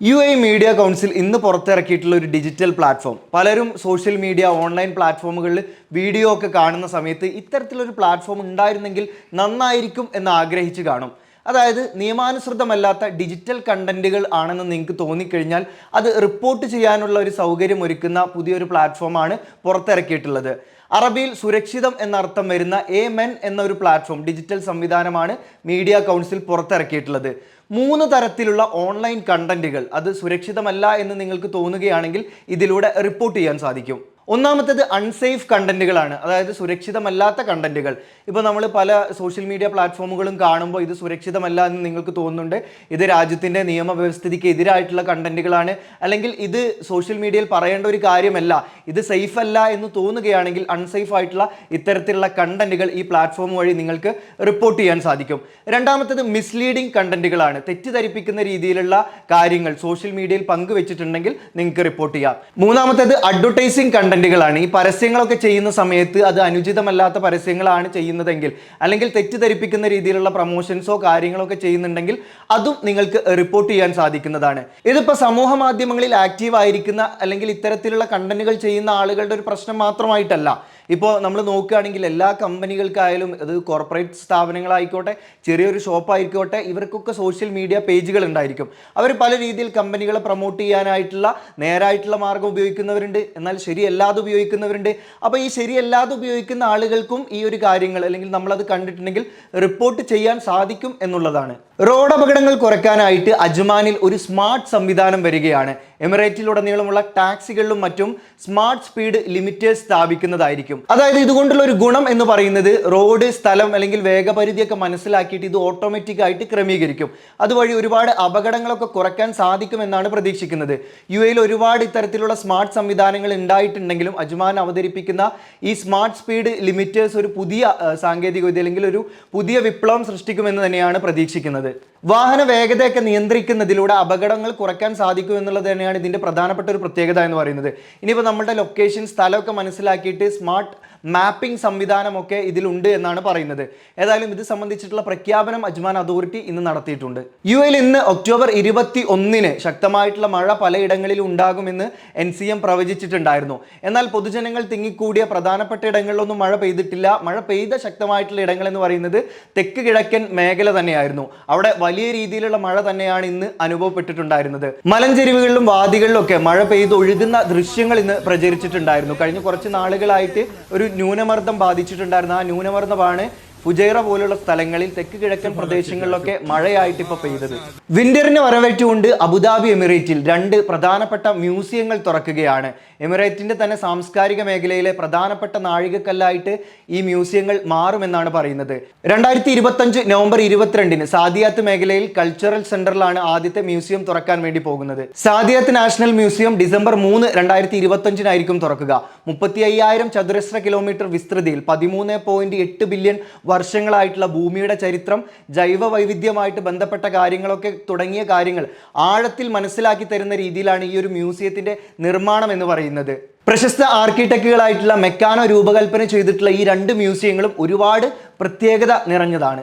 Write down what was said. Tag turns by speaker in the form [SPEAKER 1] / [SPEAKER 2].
[SPEAKER 1] U A media council ഇന്ന് പുറത്തിറക്കിയിട്ടുള്ള ഒരു ഡിജിറ്റൽ പ്ലാറ്റ്ഫോം. പലരും സോഷ്യൽ മീഡിയ ഓൺലൈൻ പ്ലാറ്റ്ഫോമുകളിൽ വീഡിയോ ഒക്കെ കാണുന്ന സമയത്ത് ഇത്തരത്തിലൊരു പ്ലാറ്റ്ഫോം ഉണ്ടായിരുന്നെങ്കിൽ നന്നായിരിക്കും എന്ന് ആഗ്രഹിച്ച് കാണും. അതായത് നിയമാനുസൃതമല്ലാത്ത ഡിജിറ്റൽ കണ്ടന്റുകൾ ആണെന്ന് നിങ്ങൾക്ക് തോന്നിക്കഴിഞ്ഞാൽ അത് റിപ്പോർട്ട് ചെയ്യാനുള്ള ഒരു സൗകര്യം ഒരുക്കുന്ന പുതിയൊരു പ്ലാറ്റ്ഫോമാണ് പുറത്തിറക്കിയിട്ടുള്ളത്. അറബിയിൽ സുരക്ഷിതം എന്നർത്ഥം വരുന്ന എ മെൻ എന്ന ഒരു പ്ലാറ്റ്ഫോം ഡിജിറ്റൽ സംവിധാനമാണ് മീഡിയ കൗൺസിൽ പുറത്തിറക്കിയിട്ടുള്ളത്. മൂന്ന് തരത്തിലുള്ള ഓൺലൈൻ കണ്ടന്റുകൾ അത് സുരക്ഷിതമല്ല എന്ന് നിങ്ങൾക്ക് തോന്നുകയാണെങ്കിൽ ഇതിലൂടെ റിപ്പോർട്ട് ചെയ്യാൻ സാധിക്കും. ഒന്നാമത്തേത് അൺസേഫ് കണ്ടന്റുകളാണ് അതായത് സുരക്ഷിതമല്ലാത്ത കണ്ടന്റുകൾ ഇപ്പോൾ നമ്മൾ പല സോഷ്യൽ മീഡിയ പ്ലാറ്റ്ഫോമുകളും കാണുമ്പോൾ ഇത് സുരക്ഷിതമല്ല എന്ന് നിങ്ങൾക്ക് തോന്നുന്നുണ്ട്. ഇത് രാജ്യത്തിന്റെ നിയമവ്യവസ്ഥിതിക്ക് എതിരായിട്ടുള്ള കണ്ടന്റുകളാണ് അല്ലെങ്കിൽ ഇത് സോഷ്യൽ മീഡിയയിൽ പറയേണ്ട ഒരു കാര്യമല്ല. ഇത് സേഫ് അല്ല എന്ന് തോന്നുകയാണെങ്കിൽ അൺസേഫ് ആയിട്ടുള്ള ഇത്തരത്തിലുള്ള കണ്ടന്റുകൾ ഈ പ്ലാറ്റ്ഫോം വഴി നിങ്ങൾക്ക് റിപ്പോർട്ട് ചെയ്യാൻ സാധിക്കും. രണ്ടാമത്തേത് മിസ്ലീഡിംഗ് കണ്ടന്റുകളാണ് തെറ്റിദ്ധരിപ്പിക്കുന്ന രീതിയിലുള്ള കാര്യങ്ങൾ സോഷ്യൽ മീഡിയയിൽ പങ്കുവെച്ചിട്ടുണ്ടെങ്കിൽ നിങ്ങൾക്ക് റിപ്പോർട്ട് ചെയ്യാം. മൂന്നാമത്തേത് അഡ്വർടൈസിങ് കണ്ടന്റുകളാണ് ഈ പരസ്യങ്ങളൊക്കെ ചെയ്യുന്ന സമയത്ത് അത് അനുചിതമല്ലാത്ത പരസ്യങ്ങളാണ് ചെയ്യുന്നതെങ്കിൽ അല്ലെങ്കിൽ തെറ്റിദ്ധരിപ്പിക്കുന്ന രീതിയിലുള്ള പ്രൊമോഷൻസോ കാര്യങ്ങളോ ഒക്കെ ചെയ്യുന്നുണ്ടെങ്കിൽ അതും നിങ്ങൾക്ക് റിപ്പോർട്ട് ചെയ്യാൻ സാധിക്കുന്നതാണ്. ഇതിപ്പോൾ സമൂഹ മാധ്യമങ്ങളിൽ ആക്റ്റീവ് ആയിരിക്കുന്ന അല്ലെങ്കിൽ ഇത്തരത്തിലുള്ള കണ്ടന്റുകൾ ചെയ്യുന്ന ആളുകളുടെ ഒരു പ്രശ്നം മാത്രമായിട്ടല്ല. ഇപ്പോൾ നമ്മൾ നോക്കുകയാണെങ്കിൽ എല്ലാ കമ്പനികൾക്കായാലും അത് കോർപ്പറേറ്റ് സ്ഥാപനങ്ങളായിക്കോട്ടെ ചെറിയൊരു ഷോപ്പായിക്കോട്ടെ ഇവർക്കൊക്കെ സോഷ്യൽ മീഡിയ പേജുകൾ ഉണ്ടായിരിക്കും. അവർ പല രീതിയിൽ കമ്പനികളെ പ്രൊമോട്ട് ചെയ്യാനായിട്ടുള്ള നേരായിട്ടുള്ള മാർഗം ഉപയോഗിക്കുന്നവരുണ്ട്. എന്നാൽ ശരിയല്ലാതെ ഉപയോഗിക്കുന്നവരുണ്ട്. അപ്പോൾ ഈ ശരിയല്ലാതെ ഉപയോഗിക്കുന്ന ആളുകൾക്കും ഈ ഒരു കാര്യങ്ങൾ അല്ലെങ്കിൽ നമ്മളത് കണ്ടിട്ടുണ്ടെങ്കിൽ റിപ്പോർട്ട് ചെയ്യാൻ സാധിക്കും എന്നുള്ളതാണ്. റോഡ് അപകടങ്ങൾ കുറയ്ക്കാനായിട്ട് അജ്മാനിൽ ഒരു സ്മാർട്ട് സംവിധാനം വരികയാണ്. എമിറേറ്റിലുടനീളമുള്ള ടാക്സികളിലും മറ്റും സ്മാർട്ട് സ്പീഡ് ലിമിറ്റേഴ്സ് സ്ഥാപിക്കുന്നതായിരിക്കും. അതായത് ഇതുകൊണ്ടുള്ള ഒരു ഗുണം എന്ന് പറയുന്നത് റോഡ് സ്ഥലം അല്ലെങ്കിൽ വേഗപരിധിയൊക്കെ മനസ്സിലാക്കിയിട്ട് ഇത് ഓട്ടോമാറ്റിക് ആയിട്ട് ക്രമീകരിക്കും. അതുവഴി ഒരുപാട് അപകടങ്ങളൊക്കെ കുറയ്ക്കാൻ സാധിക്കുമെന്നാണ് പ്രതീക്ഷിക്കുന്നത്. യു എയിൽ ഒരുപാട് ഇത്തരത്തിലുള്ള സ്മാർട്ട് സംവിധാനങ്ങൾ ഉണ്ടായിട്ടുണ്ടെങ്കിലും അജ്മാൻ അവതരിപ്പിക്കുന്ന ഈ സ്മാർട്ട് സ്പീഡ് ലിമിറ്റേഴ്സ് ഒരു പുതിയ സാങ്കേതികവിദ്യ അല്ലെങ്കിൽ ഒരു പുതിയ വിപ്ലവം സൃഷ്ടിക്കുമെന്ന് തന്നെയാണ് പ്രതീക്ഷിക്കുന്നത്. വാഹന വേഗതയൊക്കെ നിയന്ത്രിക്കുന്നതിലൂടെ അപകടങ്ങൾ കുറയ്ക്കാൻ സാധിക്കും എന്നുള്ളത് തന്നെയാണ് ഇതിന്റെ പ്രധാനപ്പെട്ട ഒരു പ്രത്യേകത എന്ന് പറയുന്നത്. ഇനിയിപ്പോൾ നമ്മുടെ ലൊക്കേഷൻ സ്ഥലമൊക്കെ മനസ്സിലാക്കിയിട്ട് സ്മാർട്ട് മാപ്പിംഗ് സംവിധാനമൊക്കെ ഇതിലുണ്ട് എന്നാണ് പറയുന്നത്. ഏതായാലും ഇത് സംബന്ധിച്ചിട്ടുള്ള പ്രഖ്യാപനം അജ്മാൻ അതോറിറ്റി ഇന്ന് നടത്തിയിട്ടുണ്ട്. യു എയിൽ ഇന്ന് ഒക്ടോബർ ഇരുപത്തി ഒന്നിന് ശക്തമായിട്ടുള്ള മഴ പലയിടങ്ങളിലും ഉണ്ടാകുമെന്ന് എൻ സി എം പ്രവചിച്ചിട്ടുണ്ടായിരുന്നു. എന്നാൽ പൊതുജനങ്ങൾ തിങ്ങിക്കൂടിയ പ്രധാനപ്പെട്ട ഇടങ്ങളിലൊന്നും മഴ പെയ്തിട്ടില്ല. മഴ പെയ്ത ശക്തമായിട്ടുള്ള ഇടങ്ങൾ എന്ന് പറയുന്നത് തെക്ക് കിഴക്കൻ മേഖല തന്നെയായിരുന്നു. അവിടെ വലിയ രീതിയിലുള്ള മഴ തന്നെയാണ് ഇന്ന് അനുഭവപ്പെട്ടിട്ടുണ്ടായിരുന്നത്. മലഞ്ചെരിവുകളിലും വാദികളിലും ഒക്കെ മഴ പെയ്ത് ഒഴുകുന്ന ദൃശ്യങ്ങൾ ഇന്ന് പ്രചരിച്ചിട്ടുണ്ടായിരുന്നു. കഴിഞ്ഞ കുറച്ച് നാളുകളായിട്ട് ഒരു ന്യൂനമർദ്ദം ബാധിച്ചിട്ടുണ്ടായിരുന്നു ആ ന്യൂനമർദ്ദമാണ് ഫുജൈറ പോലുള്ള സ്ഥലങ്ങളിൽ തെക്ക് കിഴക്കൻ പ്രദേശങ്ങളിലൊക്കെ മഴയായിട്ട് ഇപ്പോൾ പെയ്തത്. വിന്ററിനെ വരവേറ്റുകൊണ്ട് അബുദാബി എമിറേറ്റിൽ രണ്ട് പ്രധാനപ്പെട്ട മ്യൂസിയങ്ങൾ തുറക്കുകയാണ്. എമിറേറ്റിന്റെ തന്നെ സാംസ്കാരിക മേഖലയിലെ പ്രധാനപ്പെട്ട നാഴികക്കല്ലായിട്ട് ഈ മ്യൂസിയങ്ങൾ മാറുമെന്നാണ് പറയുന്നത്. രണ്ടായിരത്തി ഇരുപത്തഞ്ച് നവംബർ ഇരുപത്തിരണ്ടിന് സാദിയാത്ത് മേഖലയിൽ കൾച്ചറൽ സെന്ററിലാണ് ആദ്യത്തെ മ്യൂസിയം തുറക്കാൻ വേണ്ടി പോകുന്നത്. സാദിയാത്ത് നാഷണൽ മ്യൂസിയം ഡിസംബർ മൂന്ന് രണ്ടായിരത്തി ഇരുപത്തഞ്ചിനായിരിക്കും തുറക്കുക. മുപ്പത്തി അയ്യായിരം ചതുരശ്ര കിലോമീറ്റർ വിസ്തൃതിയിൽ പതിമൂന്ന് പോയിന്റ് എട്ട് ബില്യൺ വർഷങ്ങളായിട്ടുള്ള ഭൂമിയുടെ ചരിത്രം ജൈവ വൈവിധ്യമായിട്ട് ബന്ധപ്പെട്ട കാര്യങ്ങളൊക്കെ തുടങ്ങിയ കാര്യങ്ങൾ ആഴത്തിൽ മനസ്സിലാക്കി തരുന്ന രീതിയിലാണ് ഈ ഒരു മ്യൂസിയത്തിന്റെ നിർമ്മാണം എന്ന് പറയുന്നത്. പ്രശസ്ത ആർക്കിടെക്റ്റുകളായിട്ടുള്ള മെക്കാനോ രൂപകൽപ്പന ചെയ്തിട്ടുള്ള ഈ രണ്ട് മ്യൂസിയങ്ങളും ഒരുപാട് പ്രത്യേകത നിറഞ്ഞതാണ്.